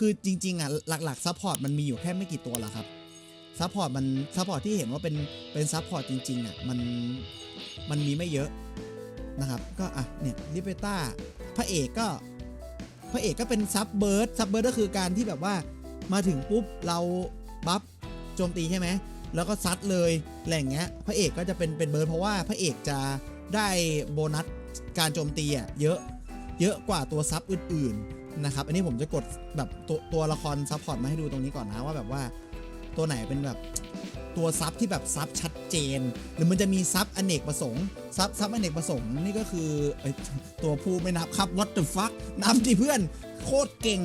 คือจริงๆอะหลักๆซัพพอร์ตมันมีอยู่แค่ไม่กี่ตัวหรอครับซัพพอร์ตมันซัพพอร์ตที่เห็นว่าเป็นเป็นซัพพอร์ตจริงๆอะมันมันมีไม่เยอะนะครับก็อะเนี่ยลิเบต้าพระเอกก็พระเอกก็เป็นซับเบิร์ดซับเบิร์ดก็คือการที่แบบว่ามาถึงปุ๊บเราบัฟโจมตีใช่ไหมแล้วก็ซัดเลยอะไรอย่างเงี้ยพระเอกก็จะเป็นเป็นเบิร์ดเพราะว่าพระเอกจะได้โบนัสการโจมตีอะเยอะเยอะกว่าตัวซับอื่นๆ นะครับ อันนี้ผมจะกดแบบตัวตัวละครซับพอร์ตมาให้ดูตรงนี้ก่อนนะว่าแบบว่าตัวไหนเป็นแบบตัวซับที่แบบซับชัดเจน หรือมันจะมีซับอเนกประสงค์ซับซับอเนกประสงค์นี่ก็คืออตัวผู้ไม่นับครับ what the fuck นับดิเพื่อนโคตรเก่ง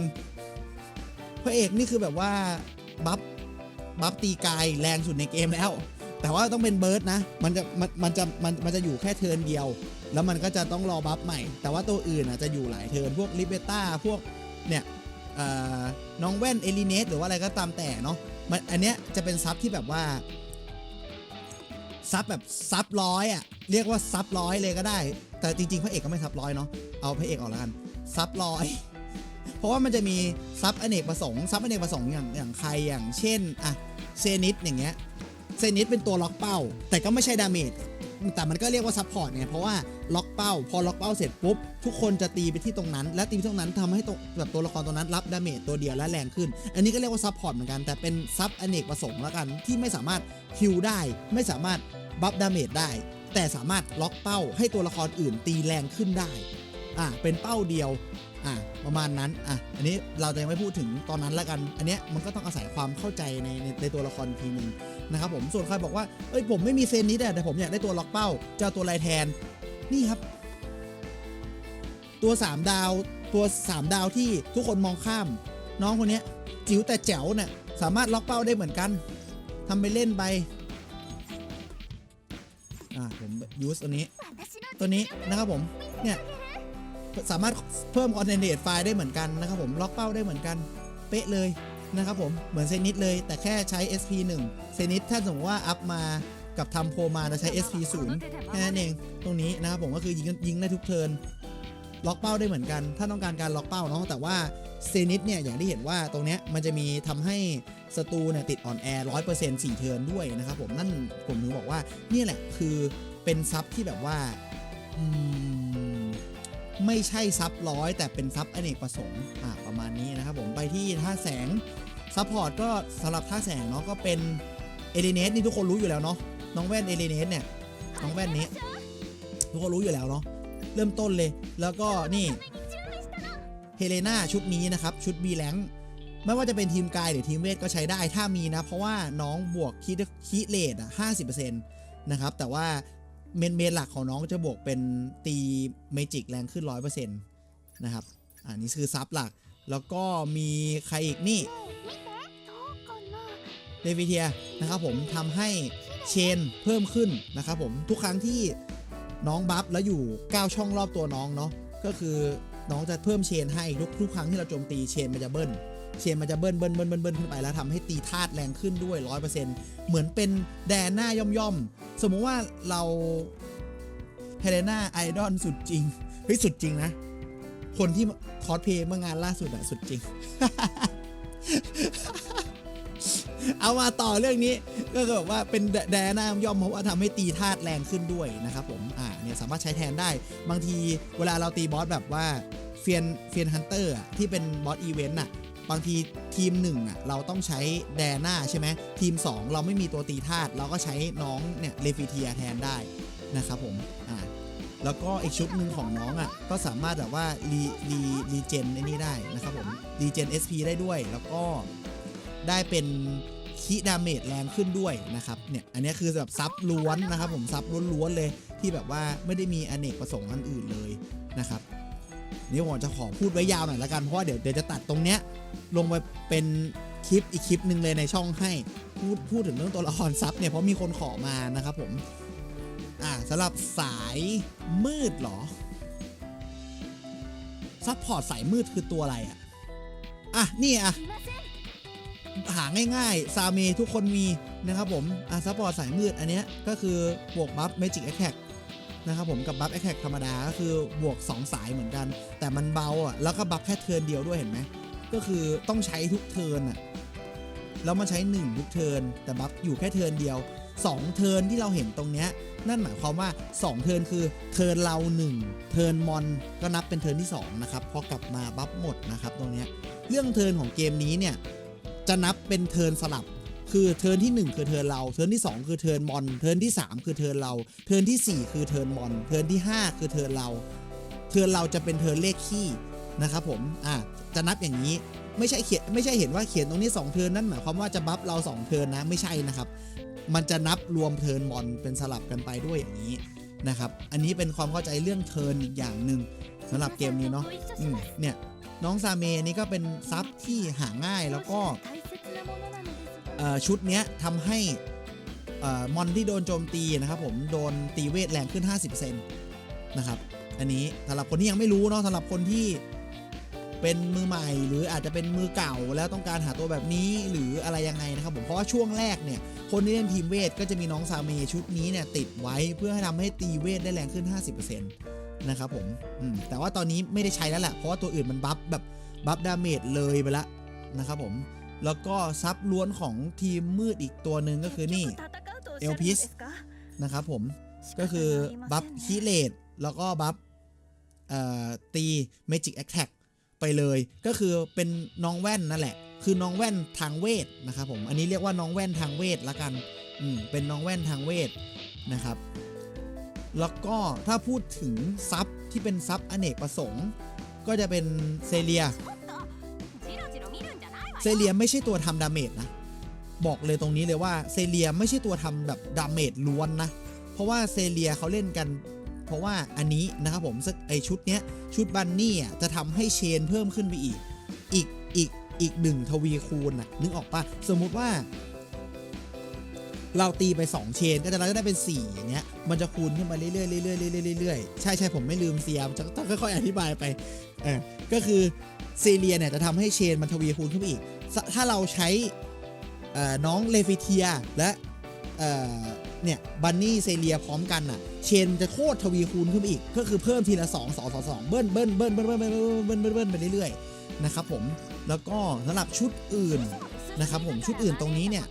พระเอกนี่คือแบบว่าบัฟบัฟตีกายแรงสุดในเกมแล้ว แต่ว่าต้องเป็นเบิร์ดนะ มันจะมันมันจะมันมันจะอยู่แค่เทิร์นเดียว แล้วมันก็จะต้องรอบัฟใหม่ แต่ว่าตัวอื่นอะจะอยู่หลายเทิร์นพวกลิเบต้าพวกเนี่ยน้องแว่นเอลิเนสหรือว่าอะไรก็ตามแต่เนาะมันอันเนี้ยจะเป็นซับที่แบบว่าซับแบบซับร้อยอะเรียกว่าซับร้อยเลยก็ได้ แต่จริงๆพระเอกก็ไม่ซับร้อยเนาะเอาพระเอกออกแล้วกันซับร้อยเพราะว่ามันจะมีซับอเนกประสงค์ซับอเนกประสงค์อย่างอย่างใครอย่างเช่นอะเซนิสอย่างเงี้ย เซนิสเป็นตัวล็อกเป้า แต่ก็ไม่ใช่ดาเมจแต่มันก็เรียกว่าซับพอร์ตไงเพราะว่าล็อกเป้า พอล็อกเป้าเสร็จปุ๊บ ทุกคนจะตีไปที่ตรงนั้น และตีไปตรงนั้นทำให้ตัวแบบตัวละครตัวนั้นรับดาเมจตัวเดียวและแรงขึ้น อันนี้ก็เรียกว่าซับพอร์ตเหมือนกันแต่เป็นซับอเนกประสงค์แล้วกันที่ไม่สามารถฮิลได้ ไม่สามารถบัฟดาเมจได้ แต่สามารถล็อกเป้าให้ตัวละครอื่นตีแรงขึ้นได้อะเป็นเป้าเดียวอะประมาณนั้นอะอันนี้เราจะยังไม่พูดถึงตอนนั้นแล้วกัน อันเนี้ยมันก็ต้องอาศัยความเข้าใจในในในตัวละครทีนึง นะครับผมส่วนใครบอกว่าเอ้ยผมไม่มีเซนนี้แต่ผมอยากได้ตัวล็อกเป้าจะเอาตัวอะไรแทนนี่ครับ ตัว 3 ดาวตัว 3 ดาวที่ทุกคนมองข้าม น้องคนนี้จิ๋วแต่แจ๋วเนี่ยสามารถล็อกเป้าได้เหมือนกันทำไปเล่นไปอ่าผมยูสตัวนี้ ตัวนี้นะครับผมเนี่ยสามารถเพิ่มคอนเนเ e ไฟล์ได้เหมือนกันนะครับผมล็อกเป้าได้เหมือนกัน เป๊ะเลย นะครับผมเหมือนเซนิตเลย แต่แค่ใช้ SP 1 เซนิตถ้าสมมติว่าอัพมากับทำโพลมาจะใช้ SP 0 แค่นั้นเองตรงนี้นะครับผมก็คือยิงยิงได้ทุกเทิร์นล็อกเป้าได้เหมือนกัน ถ้าต้องการการล็อกเป้าเนาะแต่ว่าเซนิตเนี่ยอย่างที่เห็นว่าตรงเนี้ยมันจะมีทำให้ศัตรูเนี่ยติดอ่อนแอร์ร้อยเปอร์เซ็นต์สี่เทิร์นด้วยนะครับผมนั่นผมถึงบอกว่านี่แหละคือเป็นซับที่แบบว่าอืม ไม่ใช่ซับร้อยแต่เป็นซับอเนกประสงค์อ่าประมาณนี้นะครับผมไปที่ท่าแสงซัพพอร์ตก็สำหรับท่าแสงเนาะก็เป็นเอเลเนสนี่ทุกคนรู้อยู่แล้วเนาะน้องแว่นเอเลเนสเนี่ยน้องแว่นนี้ ทุกคนรู้อยู่แล้วเนาะเริ่มต้นเลย แล้วก็นี่เฮเลนาชุดนี้นะครับ ชุด B แรงไม่ว่าจะเป็นทีมกายหรือทีมเวทก็ใช้ได้ถ้ามีนะ เพราะว่าน้องบวกคีคีเลดอะห้าสิบเปอร์เซ็นต์นะครับ แต่ว่า เมนเมนหลักของน้องจะบวกเป็นตีเมจิกแรงขึ้นร้อยเปอร์เซ็นต์นะครับ อันนี้คือซับหลัก แล้วก็มีใครอีกนี่เดวิเทียนะครับผมทำให้เชนเพิ่มขึ้นนะครับผมทุกครั้งที่น้องบัฟแล้วอยู่ 9 ช่องรอบตัวน้องเนาะก็คือน้องจะเพิ่มเชนให้ทุกทุกครั้งที่เราโจมตีเชนมันจะเบิ้ล เชนมันจะเบิ้ลเบิ้ลเบิ้ลเบิ้ลเบิ้ลขึ้นไปแล้วทำให้ตีธาตุแรงขึ้นด้วย100%เหมือนเป็นแดนหน้าย่อมย่อมๆ สมมุติว่าเราเฮเลนาไอดอลสุดจริงเฮ้ยสุดจริงนะ คนที่คอสเพลย์เมื่องานล่าสุดอะสุดจริง เอามาต่อเรื่องนี้ก็คือแบบว่าเป็นแดนามย่อมเพราะว่าทำให้ตีธาตุแรงขึ้นด้วยนะครับผมอ่าเนี่ยสามารถใช้แทนได้ บางทีเวลาเราตีบอสแบบว่าเฟียนเฟียนฮันเตอร์ที่เป็นบอสอีเวนต์อะ บางทีทีมหนึ่งอะเราต้องใช้แดน่าใช่ไหมทีม 2 เราไม่มีตัวตีธาตุเราก็ใช้น้องเนี่ยเลฟิเทียแทนได้นะครับผมอ่าแล้วก็อีกชุดหนึ่งของน้องอะก็สามารถแบบว่ารีรีรีเจนไอ้นี่ได้นะครับผมรีเจน SP ได้ด้วยแล้วก็ได้เป็นคีดาเมจแรงขึ้นด้วยนะครับเนี่ยอันนี้คือแบบซับล้วนนะครับผมซับล้วนๆเลยที่แบบว่าไม่ได้มีอเนกประสงค์อันอื่นเลยนะครับนี่ผมจะขอพูดไว้ยาวหน่อยละกันเพราะว่าเดี๋ยวเดี๋ยวจะตัดตรงเนี้ย ลงไปเป็นคลิปอีกคลิปหนึ่งเลยในช่องให้พูดพูดถึงเรื่องตัวละครซับเนี่ยเพราะมีคนขอมานะครับผมอ่าสำหรับสายมืดหรอซับพอร์ตสายมืดคือตัวอะไรอะอะนี่อะหาง่ายๆ ซาเมทุกคนมีนะครับผมอะซัพพอร์ตสายมืดอันเนี้ยก็คือบวกบัฟเมจิกแอคแท็กนะครับผมกับบัฟแอคแท็กธรรมดาก็คือบวก 2 สายเหมือนกัน แต่มันเบาอะแล้วก็บัฟแค่เทิร์นเดียวด้วยเห็นไหม ก็คือต้องใช้ทุกเทิร์นอะแล้วมันใช้หนึ่งทุกเทิร์นแต่บัฟอยู่แค่เทิร์นเดียวสองเทิร์นที่เราเห็นตรงเนี้ยนั่นหมายความว่าสองเทิร์นคือเทิร์นเราหนึ่งเทิร์นมอนก็นับเป็นเทิร์นที่สองนะครับ พอกลับมาบัฟหมดนะครับตรงเนี้ยเรื่องเทิร์นของเกมนี้เนี่ยจะนับเป็นเทิร์นสลับ คือเทิร์นที่ 1 คือเทิร์นเรา เทิร์นที่ 2 คือเทิร์นมอน เทิร์นที่ 3 คือเทิร์นเรา เทิร์นทีสี่4 คือเทิร์นมอน เทิร์นที่ 5 คือเทิร์นเรา เทิร์นเราจะเป็นเทิร์นเลขขี้ นะครับผมอะจะนับอย่างนี้ไม่ใช่เขียนไม่ใช่เห็นว่าเขียนตรงนี้2เทิร์นนั่นหมายความว่าจะบัฟเรา2เทิร์นนะไม่ใช่นะครับ มันจะนับรวมเทิร์นมอนเป็นสลับกันไปด้วยอย่างนี้นะครับ อันนี้เป็นความเข้าใจเรื่องเทิร์นอีกอย่างหนึ่งสำหรับเกมนี้เนาะอืมเนี่ยน้องซาเมนี่ก็เป็นซับที่หาง่ายแล้วก็ชุดเนี้ยทำให้มอนที่โดนโจมตีนะครับผมโดนตีเวทแรงขึ้น 50%นะครับอันนี้สำหรับคนที่ยังไม่รู้เนาะสำหรับคนที่ เป็นมือใหม่ หรืออาจจะเป็นมือเก่าแล้วต้องการหาตัวแบบนี้หรืออะไรยังไงนะครับผมเพราะว่าช่วงแรกเนี่ยคนที่เล่นทีมเวทก็จะมีน้องซาเมชุดนี้เนี่ยติดไว้เพื่อให้ทำให้ตีเวทได้แรงขึ้น 50%นะครับผมอืมแต่ว่าตอนนี้ไม่ได้ใช้แล้วแหละเพราะว่าตัวอื่นมันบัฟแบบบัฟดาเมจเลยไปละนะครับผมแล้วก็ซับล้วนของทีมมืดอีกตัวหนึ่งก็คือนี่เอลพิสนะครับผมก็คือบัฟคีเลดแล้วก็บัฟเอ่อตีเมจิกแอคแท็ก ไปเลย ก็คือเป็นน้องแว่นนั่นแหละ คือน้องแว่นทางเวทนะครับผมอันนี้เรียกว่าน้องแว่นทางเวทละกันอืมเป็นน้องแว่นทางเวทนะครับแล้วก็ถ้าพูดถึงซับที่เป็นซับอเนกประสงค์ ก็จะเป็นเซเลียเซเลียไม่ใช่ตัวทำดาเมจนะบอกเลยตรงนี้เลยว่าเซเลียไม่ใช่ตัวทำแบบดาเมจล้วนนะ เพราะว่าเซเลียเขาเล่นกัน เพราะว่าอันนี้นะครับผมไอชุดเนี้ยชุดบันนี่จะทำให้เชนเพิ่มขึ้นไปอีก อีกอีกอีกหนึ่งทวีคูณอะนึกออกปะสมมุติว่า เราตีไป 2 เชน ก็จะเราจะได้เป็น 4 อย่างเงี้ยมันจะคูณขึ้นไปเรื่อยๆเรื่อยๆเรื่อยๆเรื่อยๆใช่ใช่ผมไม่ลืมเซียมจะต้องค่อยๆอธิบายไปเออก็คือเซเลียเนี่ยจะทำให้เชนมันทวีคูณขึ้นไปอีก ถ้าเราใช้น้องเลฟิเทียและ เนี่ยบันนี่เซเลียพร้อมกันอะ เชนจะโคตรทวีคูณขึ้นไปอีก ก็คือเพิ่มทีละ2 2 2 2เบิ้ลเบิ้ลเบิ้ลเบิ้ลเบิ้ลเบิ้ลเบิ้ลเบิ้ลเบิ้ลไปเรื่อยๆนะครับผมแล้วก็สำหรับชุดอื่นนะครับผมชุดอื่นตรงนี้เนี่ย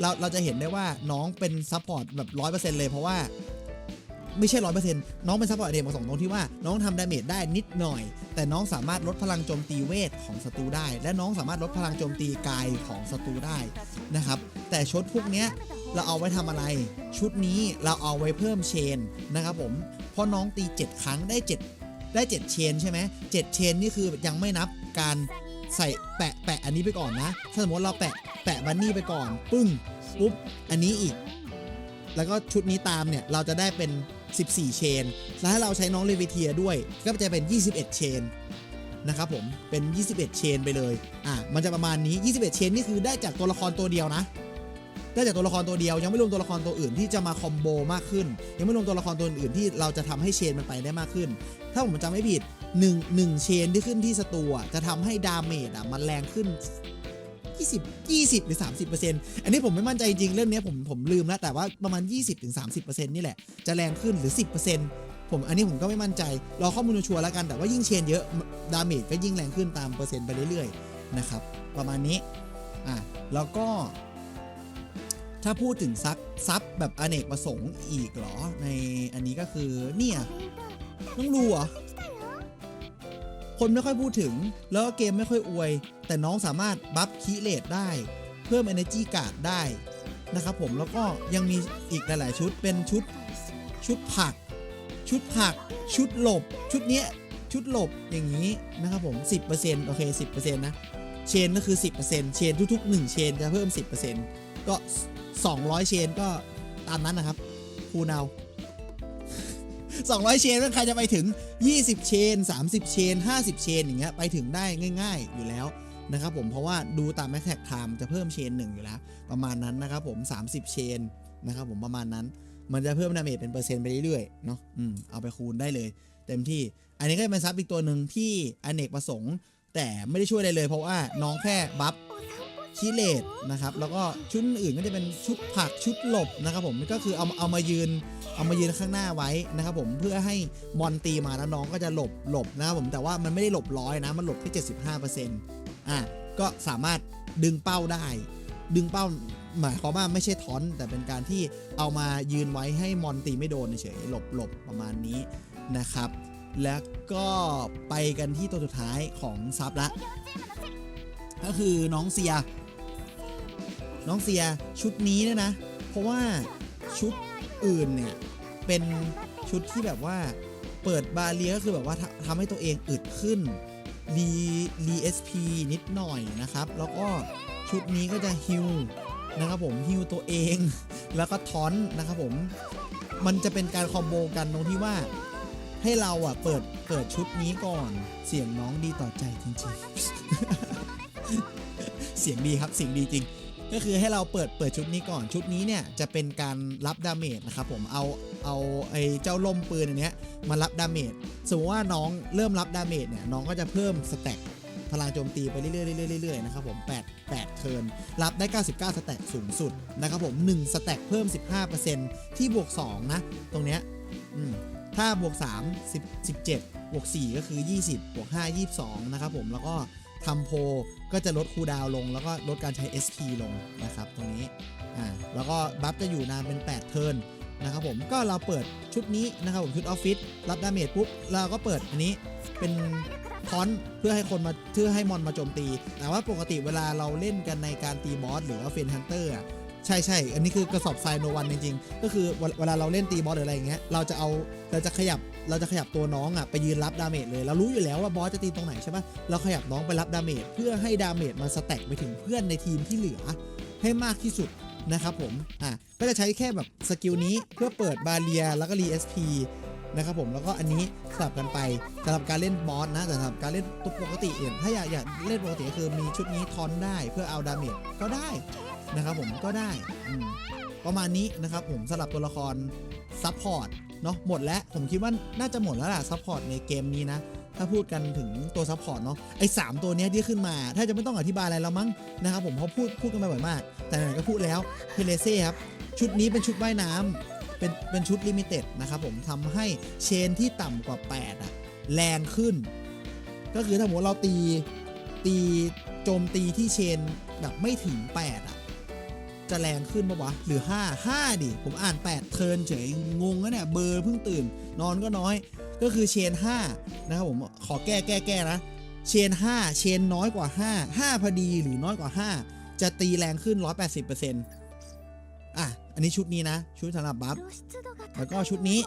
เราเราจะเห็นได้ว่าน้องเป็นซัพพอร์ตแบบร้อยเปอร์เซ็นต์เลยเพราะว่าไม่ใช่ร้อยเปอร์เซ็นต์น้องเป็นซัพพอร์ตเดมประสองตรงที่ว่าน้องทำดาเมจได้นิดหน่อย แต่น้องสามารถลดพลังโจมตีเวทของศัตรูได้ และน้องสามารถลดพลังโจมตีกายของศัตรูได้นะครับแต่ชุดพวกเนี้ย เราเอาไว้ทำอะไร ชุดนี้เราเอาไว้เพิ่มเชนนะครับผมเพราะน้องตี 7 ครั้งได้ 7 ได้ 7 เชนใช่ไหมเจ็ดเชนนี่คือยังไม่นับการใส่แปะแปะอันนี้ไปก่อนนะ ถ้าสมมติเราแปะแปะบันนี่ไปก่อน ปึ้งปุ๊บอันนี้อีก แล้วก็ชุดนี้ตามเนี่ยเราจะได้เป็น 14 เชน แล้วถ้าเราใช้น้องเลวิเทียด้วย ก็จะเป็น 21 เชนนะครับผมเป็น 21 เชนไปเลย อะ มันจะประมาณนี้ 21 เชนนี่คือได้จากตัวละครตัวเดียวนะ ได้จากตัวละครตัวเดียว ยังไม่รวมตัวละครตัวอื่นที่จะมาคอมโบมากขึ้น ยังไม่รวมตัวละครตัวอื่นที่เราจะทำให้เชนมันไปได้มากขึ้น ถ้าผมจำไม่ผิด1 1เชนที่ขึ้นที่ศัตรูอะจะทำให้ดาเมจอะมันแรงขึ้น20 20 หรือ 30%อันนี้ผมไม่มั่นใจจริงเรื่องเนี้ยผมผมลืมแล้ว แต่ว่าประมาณ 20-30%นี่แหละ จะแรงขึ้นหรือ 10%ผมอันนี้ผมก็ไม่มั่นใจ รอข้อมูลชัวร์แล้วกัน แต่ว่ายิ่งเชนเยอะ ดาเมจก็ยิ่งแรงขึ้นตามเปอร์เซ็นต์ไปเรื่อยๆ นะครับ ประมาณนี้ อะ แล้วก็ ถ้าพูดถึงซักซับแบบอเนกประสงค์อีกเหรอ ในอันนี้ก็คือเนี่ยต้องดูเหรอ คนไม่ค่อยพูดถึง แล้วก็เกมไม่ค่อยอวย แต่น้องสามารถบัฟคีเลตได้ เพิ่ม Energy กาดได้นะครับผมแล้วก็ยังมีอีกหลาย ๆ ชุดเป็นชุดชุดผัก ชุดผัก ชุดหลบ ชุดเนี้ยชุดหลบอย่างนี้นะครับผม 10%โอเค 10%นะ เชนก็คือ 10%เชนทุก ๆ 1 เชนจะเพิ่ม 10%ก็ 200 เชนก็ตามนั้นนะครับคูนาว200 เชนใครจะไปถึง 20 เชน 30 เชน 50 เชนอย่างเงี้ยไปถึงได้ง่าย ๆ อยู่แล้วนะครับผมเพราะว่าดูตามแม็กแท็กไทม์จะเพิ่มเชนหนึ่งอยู่แล้ว ประมาณนั้นนะครับผม 30 เชนนะครับผมประมาณนั้น มันจะเพิ่มดาเมจเป็นเปอร์เซ็นต์ไปเรื่อยๆเนาะอืมเอาไปคูณได้เลย เต็มที่ อันนี้ก็เป็นซับอีกตัวหนึ่งที่อเนกประสงค์ แต่ไม่ได้ช่วยอะไรเลย เพราะว่าน้องแค่บัฟ คิเลตนะครับแล้วก็ชุดอื่นก็จะเป็นชุดผักชุดหลบนะครับผมก็คือเอาเอามายืนเอามายืนข้างหน้าไว้นะครับผมเพื่อให้มอนตีมาแล้วน้องก็จะหลบหลบนะครับผมแต่ว่ามันไม่ได้หลบร้อยนะมันหลบแค่75%ออะก็สามารถดึงเป้าได้ ดึงเป้าหมายความว่าไม่ใช่ทอน แต่เป็นการที่เอามายืนไว้ให้มอนตีไม่โดนเฉยหลบหลบประมาณนี้นะครับ แล้วก็ไปกันที่ตัวสุดท้ายของซับละก็คือน้องเซีย น้องเซียชุดนี้เนี่ยนะ เพราะว่าชุดอื่นเนี่ย เป็นชุดที่แบบว่าเปิดบาเรียก็คือแบบว่าทำทำให้ตัวเองอึดขึ้นรีรีเอสพีนิดหน่อยนะครับ แล้วก็ชุดนี้ก็จะฮิวนะครับผมฮิวตัวเอง แล้วก็ทอนนะครับผมมันจะเป็นการคอมโบกันตรงที่ว่าให้เราอะเปิดเปิดชุดนี้ก่อนเสียงน้องดีต่อใจจริงๆ เสียงดีครับเสียงดีจริง ก็คือให้เราเปิดเปิดชุดนี้ก่อนชุดนี้เนี่ยจะเป็นการรับดาเมจนะครับผมเอาเอาไอ้เจ้าล่มปืนอันเนี้ยมารับดาเมจสมมติว่าน้องเริ่มรับดาเมจเนี่ยน้องก็จะเพิ่มสแต็กพลังโจมตีไปเรื่อยๆเรื่อยๆเรื่อยๆนะครับผม8 8เทิร์นรับได้ 99 สแต็กสูงสุดนะครับผม1สแต็กเพิ่ม 15%ที่บวก 2 นะ ตรงเนี้ยถ้าบวก 3 10 17บวก 4 ก็คือ 20บวก5 22 นะครับผมแล้วก็ ทำโพก็จะลดคูดาวลง แล้วก็ลดการใช้ SP ลงนะครับตรงนี้อ่าแล้วก็บัฟจะอยู่นานเป็น 8 เทิร์นนะครับผมก็เราเปิดชุดนี้นะครับผมชุดออฟฟิศรับดาเมจปุ๊บเราก็เปิดอันนี้เป็นทอนเพื่อให้คนมาเพื่อให้มอนมาโจมตีแต่ว่าปกติเวลาเราเล่นกันในการตีบอสหรือว่าเฟนฮันเตอร์อะ ใช่ใช่อันนี้คือกระสอบทรายโนวันจริงๆ ก็คือเวลาเราเล่นตีบอสหรืออะไรอย่างเงี้ย เราจะเอาเราจะขยับเราจะขยับตัวน้องอะไปยืนรับดาเมจเลยเรารู้อยู่แล้วว่าบอสจะตีตรงไหนใช่ปะเราขยับน้องไปรับดาเมจเพื่อให้ดาเมจมันสแต็กไปถึงเพื่อนในทีมที่เหลือให้มากที่สุดนะครับผม อะ ก็จะใช้แค่แบบสกิลนี้เพื่อเปิดบาเรียแล้วก็รีเอสพีนะครับผม แล้วก็อันนี้สลับกันไปสำหรับการเล่นบอสนะแต่สำหรับการเล่นตัวปกติเอื่นถ้าอยากอยากเล่นปกติก็คือมีชุดนี้ทอนได้เพื่อเอาดาเมจก็ได้ นะครับผมก็ได้ประมาณนี้นะครับผมสำหรับตัวละครซัพพอร์ตเนาะหมดแล้วผมคิดว่าน่าจะหมดแล้วล่ะซัพพอร์ตในเกมนี้นะ ถ้าพูดกันถึงตัวซัพพอร์ตเนาะไอ้สามตัวนี้ที่ขึ้นมา ถ้าจะไม่ต้องอธิบายอะไรแล้วมั้งนะครับผมเพราะพูดพูดกันไปบ่อยมาก แต่ไหนก็พูดแล้วเพเลเซ่ครับชุดนี้เป็นชุดว่ายน้ำเป็นเป็นชุดลิมิเต็ดนะครับผมทำให้เชนที่ต่ำกว่า 8อะแรงขึ้น ก็คือถ้าสมมติเราตีตีโจมตีที่เชนแบบไม่ถึง 8อะ จะแรงขึ้นปะวะ หรือ 5 5 ดิ ผมอ่าน 8 เทิร์นเฉย งงนะเนี่ย เบอร์เพิ่งตื่น นอนก็น้อย ก็คือเชน 5 นะครับผม ขอแก้แก้แก้นะ เชน 5 เชนน้อยกว่า 5 5 พอดีหรือน้อยกว่า 5 จะตีแรงขึ้น 180%อะ อันนี้ชุดนี้นะ ชุดสำหรับบัฟ แล้วก็ชุดนี้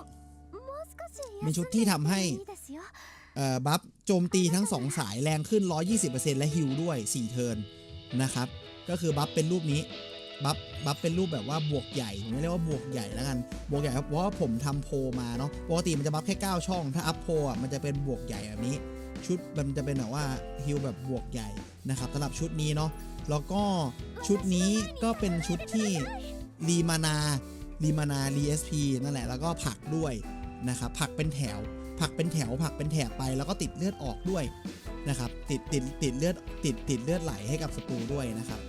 เป็นชุดที่ทำให้เอ่อบัฟโจมตีทั้ง 2 สายแรงขึ้น 120%และฮิลด้วย 4 เทิร์นนะครับ ก็คือบัฟเป็นรูปนี้ บัฟบัฟเป็นรูปแบบว่าบวกใหญ่ผมเรียกว่าบวกใหญ่แล้วกันบวกใหญ่ครับเพราะว่าผมทำโพมาเนาะปกติมันจะบัฟแค่ 9 ช่อง ถ้าอัพโพอะมันจะเป็นบวกใหญ่แบบนี้ ชุดมันจะเป็นแบบว่าฮิลแบบบวกใหญ่นะครับสำหรับชุดนี้เนาะแล้วก็ชุดนี้ก็เป็นชุดที่รีมานารีมานารีเอสพีนั่นแหละแล้วก็ผักด้วยนะครับผักเป็นแถว ผักเป็นแถว ผักเป็นแถบไปแล้วก็ติดเลือดออกด้วยนะครับติดติดติดเลือดติดติดเลือดไหลให้กับศัตรูด้วยนะครับ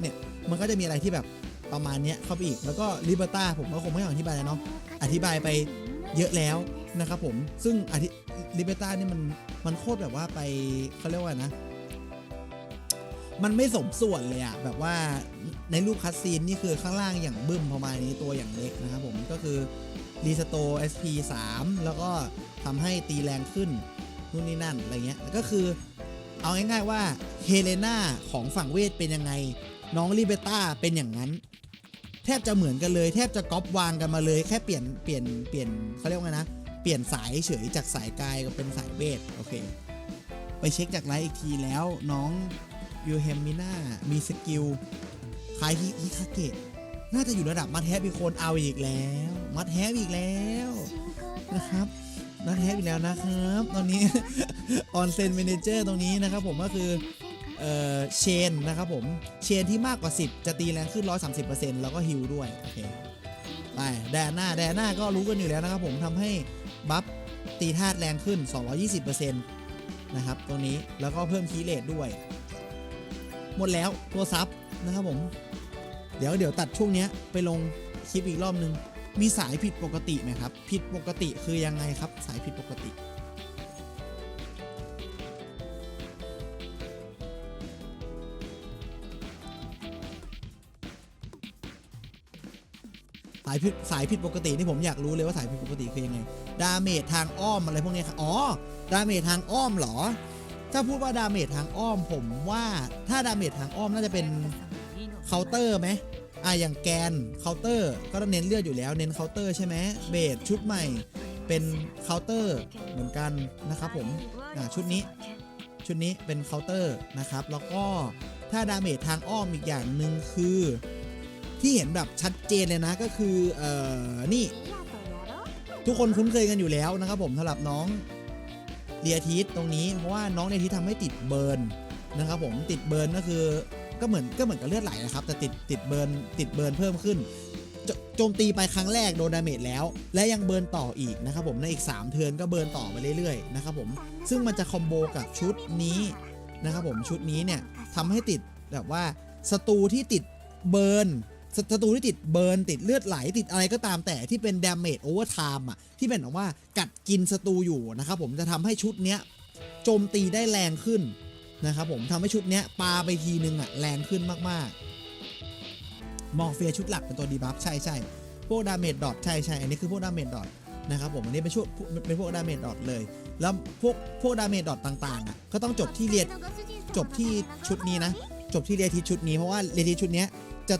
เนี่ย มันก็จะมีอะไรที่แบบประมาณนี้เข้าไปอีก แล้วก็ลิเบอร์ตาผมก็คงไม่ต้องอธิบายแล้วเนาะอธิบายไปเยอะแล้วนะครับผมซึ่งอธิลิเบอร์ตานี่มันมันโคตรแบบว่าไปเขาเรียกว่านะ มันไม่สมส่วนเลยอะแบบว่าในรูปคัสซีนนี่คือข้างล่างอย่างบึ้มประมาณนี้ตัวอย่างเล็กนะครับผมก็คือรีสโต SP 3 แล้วก็ทำให้ตีแรงขึ้นนู่นนี่นั่นอะไรเงี้ยแล้วก็คือเอาง่ายๆว่าเฮเลนาของฝั่งเวทเป็นยังไง น้องลิเบต้าเป็นอย่างนั้น แทบจะเหมือนกันเลย แทบจะก๊อปวางกันมาเลย แค่เปลี่ยนเปลี่ยนเปลี่ยนเขาเรียกว่าไงนะ เปลี่ยนสายเฉยจากสายกายก็เป็นสายเวทโอเค ไปเช็คจากไลฟ์อีกทีแล้วน้องยูเฮมิน่ามีสกิลคล้ายฮิฮิคาเกะน่าจะอยู่ระดับมัดแฮปอีกคนเอาอีกแล้ว มัดแฮปอีกแล้วนะครับมัดแฮปอีกแล้วนะครับ ตอนนี้ออนเซนเมนเจอร์ตรงนี้นะครับผมก็คือ เอ่อเชนนะครับผม เชนที่มากกว่า 10 จะตีแรงขึ้น 130%แล้วก็ฮิลด้วย โอเค ไป แดนหน้า แดนหน้าก็รู้กันอยู่แล้วนะครับผมทำให้บัฟตีธาตุแรงขึ้น 220%นะครับตรงนี้แล้วก็เพิ่มคีเลทด้วย หมดแล้วตัวซับนะครับผม เดี๋ยวเดี๋ยวตัดช่วงนี้ไปลงคลิปอีกรอบนึง มีสายผิดปกติไหมครับ ผิดปกติคือยังไงครับ สายผิดปกติ สายผิดสายผิดปกติที่ผมอยากรู้เลยว่าสายผิดปกติคือยังไง ดาเมจทางอ้อมอะไรพวกนี้ครับอ๋อ ดาเมจทางอ้อมเหรอ ถ้าพูดว่าดาเมจทางอ้อมผมว่าถ้าดาเมจทางอ้อมน่าจะเป็นเคาน์เตอร์ไหมอะอย่างแกนเคาน์เตอร์ก็ต้องเน้นเลือดอยู่แล้วเน้นเคาน์เตอร์ใช่ไหมเบสชุดใหม่เป็นเคาน์เตอร์เหมือนกันนะครับผมอะชุดนี้ชุดนี้เป็นเคาน์เตอร์นะครับ แล้วก็ถ้าดาเมจทางอ้อมอีกอย่างหนึ่งคือ ที่เห็นแบบชัดเจนเลยนะก็คือเอ่อนี่ ทุกคนคุ้นเคยกันอยู่แล้วนะครับผมสำหรับน้องเดียทีสตรงนี้เพราะว่าน้องเดียทีสทำให้ติดเบิร์นนะครับผมติดเบิร์นก็คือก็เหมือนก็เหมือนกับเลือดไหลนะครับ แต่ติดติดเบิร์นติดเบิร์นเพิ่มขึ้นโจโจมตีไปครั้งแรกโดนดาเมจแล้ว และยังเบิร์นต่ออีกนะครับผมในอีก 3 เทิร์นก็เบิร์นต่อไปเรื่อยๆนะครับผมซึ่งมันจะคอมโบกับชุดนี้นะครับผมชุดนี้เนี่ยทำให้ติดแบบว่าศัตรูที่ติดเบิร์น ศัตรูที่ติดเบิร์นติดเลือดไหลติดอะไรก็ตามแต่ที่เป็นดาเมจโอเวอร์ไทม์อะที่เป็นแบบว่ากัดกินศัตรูอยู่นะครับผมจะทำให้ชุดเนี้ยโจมตีได้แรงขึ้นนะครับผมทำให้ชุดเนี้ยปาไปทีนึงอะแรงขึ้นมากๆมอร์เฟียชุดหลักเป็นตัวดีบัฟใช่ใช่พวกดาเมจดอทใช่ใช่อันนี้คือพวกดาเมจดอทนะครับผมอันนี้เป็นชุดเป็นพวกดาเมจดอทเลย แล้วพวกพวกดาเมจดอทต่างๆอะก็ต้องจบที่เรียนจบที่ชุดนี้นะ จบที่เรียทีชุดนี้เพราะว่าเรียทีชุดเนี้ยจะ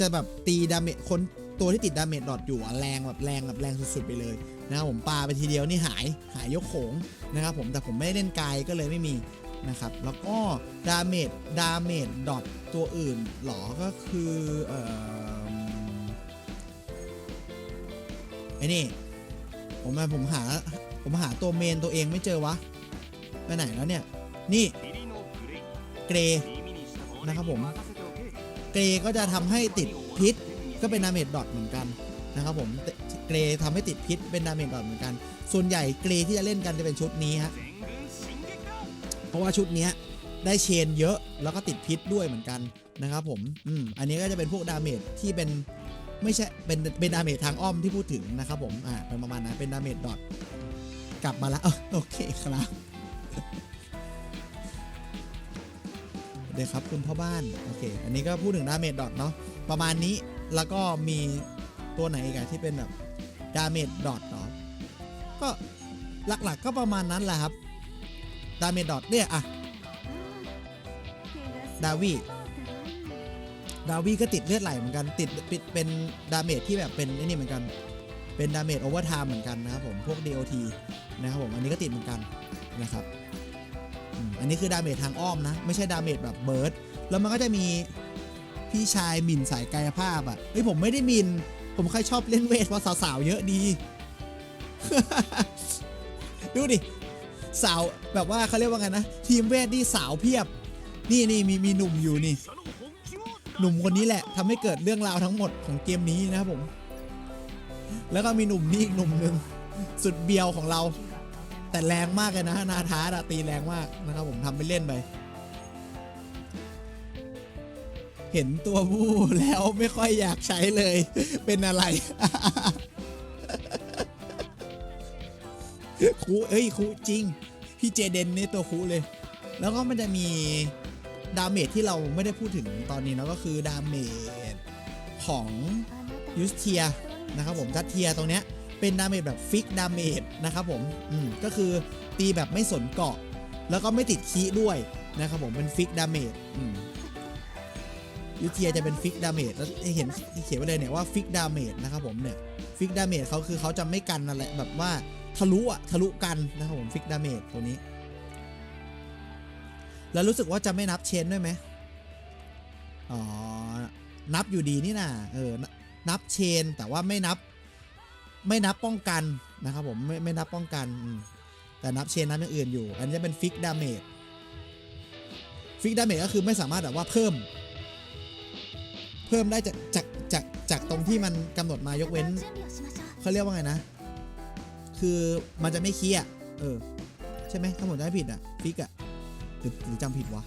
จะแบบตีดาเมจคนตัวที่ติดดาเมจดอทอยู่แรงแบบแรงแบบแรงสุดๆไปเลยนะครับผมปาไปทีเดียวนี่หายหายยกโขงนะครับผมแต่ผมไม่ได้เล่นไกลก็เลยไม่มีนะครับแล้วก็ดาเมจดาเมจดอทตัวอื่นหรอก็คือเอ่อไอ้นี่ผมมาผมหาผมหาตัวเมนตัวเองไม่เจอวะไปไหนแล้วเนี่ย นี่เกรนะครับผม เกรก็จะทำให้ติดพิษก็เป็นดาเมจดอทเหมือนกันนะครับผมเกรทำให้ติดพิษเป็นดาเมจดอทเหมือนกัน ส่วนใหญ่เกรที่จะเล่นกันจะเป็นชุดนี้ฮะเพราะว่าชุดนี้ได้เชนเยอะแล้วก็ติดพิษด้วยเหมือนกันนะครับผมอืมอันนี้ก็จะเป็นพวกดาเมจที่เป็นไม่ใช่เป็นเป็นดาเมจทางอ้อมที่พูดถึงนะครับผมอ่าเป็นประมาณนั้นเป็นดาเมจดอทกลับมาแล้วโอเคครับ เดี๋ยครับคุณพ่อบ้านโอเคอันนี้ก็พูดถึงดาเมจดอทเนาะประมาณนี้แล้วก็มีตัวไหนอีกอะที่เป็นแบบดาเมจดอทเนาะก็หลักๆก็ประมาณนั้นแหละครับดาเมจดอทเนี่ยอะดาวีดาวีก็ติดเลือดไหลเหมือนกันติดเป็นดาเมจที่แบบเป็นนี่เหมือนกันเป็นดาเมจโอเวอร์ไทม์เหมือนกันนะครับผมพวก DOT นะครับผมอันนี้ก็ติดเหมือนกันนะครับ อันนี้คือดาเมจทางอ้อมนะ ไม่ใช่ดาเมจแบบเบิร์ดแล้วมันก็จะมีพี่ชายหมิ่นสายกายภาพอะเฮ้ยผมไม่ได้หมินผมแค่ชอบเล่นเวทเพราะสาวๆเยอะดี ดูดิสาวแบบว่าเขาเรียกว่าไงนะ ทีมเวทนี่สาวเพียบ นี่นี่มีมีหนุ่มอยู่นี่ หนุ่มคนนี้แหละทำให้เกิดเรื่องราวทั้งหมดของเกมนี้นะครับผม แล้วก็มีหนุ่มนี่อีกหนุ่มหนึ่งสุดเบียวของเรา แต่แรงมากเลยนะนาทาร์ตีแรงมากนะครับผมทำไปเล่นไป เห็นตัวผู้แล้วไม่ค่อยอยากใช้เลย เป็นอะไรคูเอ้ยคูจริง พี่เจเดนนี่ตัวคูเลย แล้วก็มันจะมีดาเมจที่เราไม่ได้พูดถึงตอนนี้นะก็คือดาเมจของยูสเทียนะครับผมจัดเทียตรงเนี้ย เป็นดาเมจแบบฟิกดาเมจนะครับผมอืมก็คือตีแบบไม่สนเกาะ แล้วก็ไม่ติดคีด้วยนะครับผมเป็นฟิกดาเมจอืมยูเทียจะเป็นฟิกดาเมจแล้วเห็นเขียนไว้เลยเนี่ยว่าฟิกดาเมจนะครับผมเนี่ยฟิกดาเมจเขาคือเขาจะไม่กันอะไรแบบว่าทะลุอะทะลุกันนะครับผมฟิกดาเมจตัวนี้ แล้วรู้สึกว่าจะไม่นับเชนด้วยไหมอ๋อ นับอยู่ดีนี่นะเออ นับเชนแต่ว่าไม่นับ ไม่นับป้องกันนะครับผมไม่ไม่นับป้องกัน แต่นับเชนนับอย่างอื่นอยู่ อันนี้เป็นฟิกดาเมจฟิกดาเมจก็คือไม่สามารถแบบว่าเพิ่ม เพิ่มได้จากจากจากจากตรงที่มันกำหนดมายกเว้นเขาเรียกว่าไงนะ คือมันจะไม่คีย์อะเออ ใช่ไหมถ้าผมจำไม่ผิดอะฟิกอะหรือหรือจำผิดวะ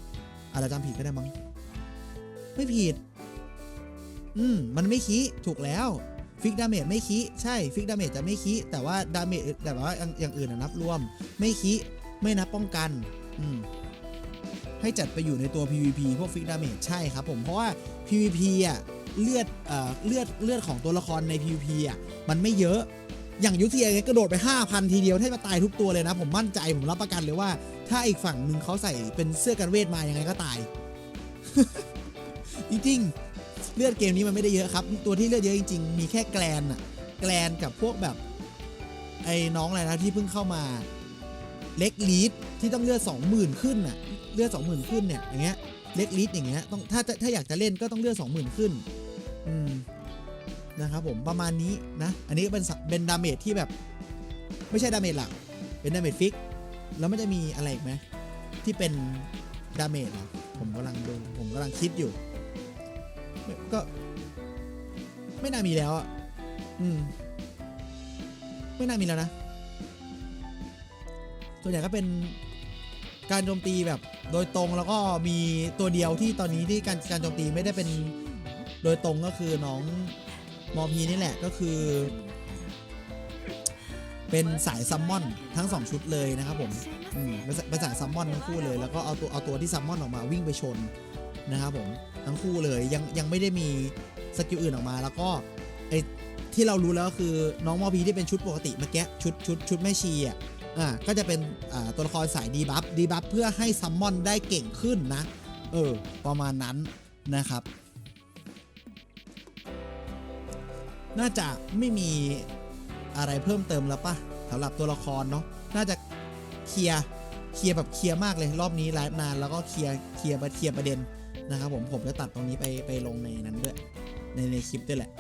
อาจจะจำผิดก็ได้มั้งไม่ผิด อืม มันไม่คีย์ถูกแล้ว ฟิกดาเมจไม่คีใช่ฟิกดาเมจจะไม่คีแต่ว่าดาเมจแต่ว่าอย่างอย่างอื่นนะนับรวม ไม่คีไม่นับป้องกันอืมให้จัดไปอยู่ในตัว PVP พวกฟิกดาเมจใช่ครับผมเพราะว่า PVP อะเลือดเอ่อเลือดเลือดของตัวละครใน PVP อะมันไม่เยอะอย่างยุทธยากระโดดไป 5,000 ทีเดียวแทบจะตายทุกตัวเลยนะ ผมมั่นใจผมรับประกันเลยว่า ถ้าอีกฝั่งหนึ่งเขาใส่เป็นเสื้อกันเวทมายังไงก็ตาย จริง เลือดเกมนี้มันไม่ได้เยอะครับ ตัวที่เลือดเยอะจริงๆ มีแค่แกลนอะแกลนกับพวกแบบไอ้น้องอะไรนะที่เพิ่งเข้ามาเล็กลีดที่ต้องเลือด20,000 ขึ้นน่ะเลือด20,000 ขึ้นเนี่ยอย่างเงี้ยเล็กลีดอย่างเงี้ยต้องถ้าถ้าถ้าอยากจะเล่นก็ต้องเลือด20,000 ขึ้นอืมนะครับผมประมาณนี้นะ อันนี้เป็นเป็นดาเมจที่แบบ ไม่ใช่ดาเมจหลัก เป็นดาเมจฟิก แล้วมันจะมีอะไรอีกไหมที่เป็นดาเมจผมกำลังดูผมกำลังคิดอยู่ ก็ ไม่น่ามีแล้วอะอืม ไม่น่ามีแล้วนะ ส่วนใหญ่ก็เป็นการโจมตีแบบโดยตรงแล้วก็มีตัวเดียวที่ตอนนี้ที่การการโจมตีไม่ได้เป็นโดยตรงก็คือน้องมอพีนี่แหละก็คือ เป็นสายซัมมอนทั้ง2ชุดเลยนะครับผมอืมเป็นสายเป็นสายซัมมอนทั้งคู่เลย แล้วก็เอาตัวเอาตัวที่ซัมมอนออกมาวิ่งไปชน นะครับผมทั้งคู่เลยยังยังไม่ได้มีสกิลอื่นออกมา แล้วก็ไอที่เรารู้แล้วคือน้องมอพีที่เป็นชุดปกติเมื่อกี้ชุดชุดชุดแม่ชีอะอ่าก็จะเป็นอ่าตัวละครสายดีบัฟดีบัฟเพื่อให้ซัมมอนได้เก่งขึ้นนะ เออ ประมาณนั้นนะครับ น่าจะไม่มีอะไรเพิ่มเติมแล้วปะสำหรับตัวละครเนาะน่าจะเคลียร์เคลียร์แบบเคลียร์มากเลยรอบนี้ไลฟ์นานแล้วก็เคลียร์เคลียร์เคลียร์ประเด็น นะครับผมผมจะตัดตรงนี้ไปไปลงในนั้นด้วย ในในคลิปด้วยแหละ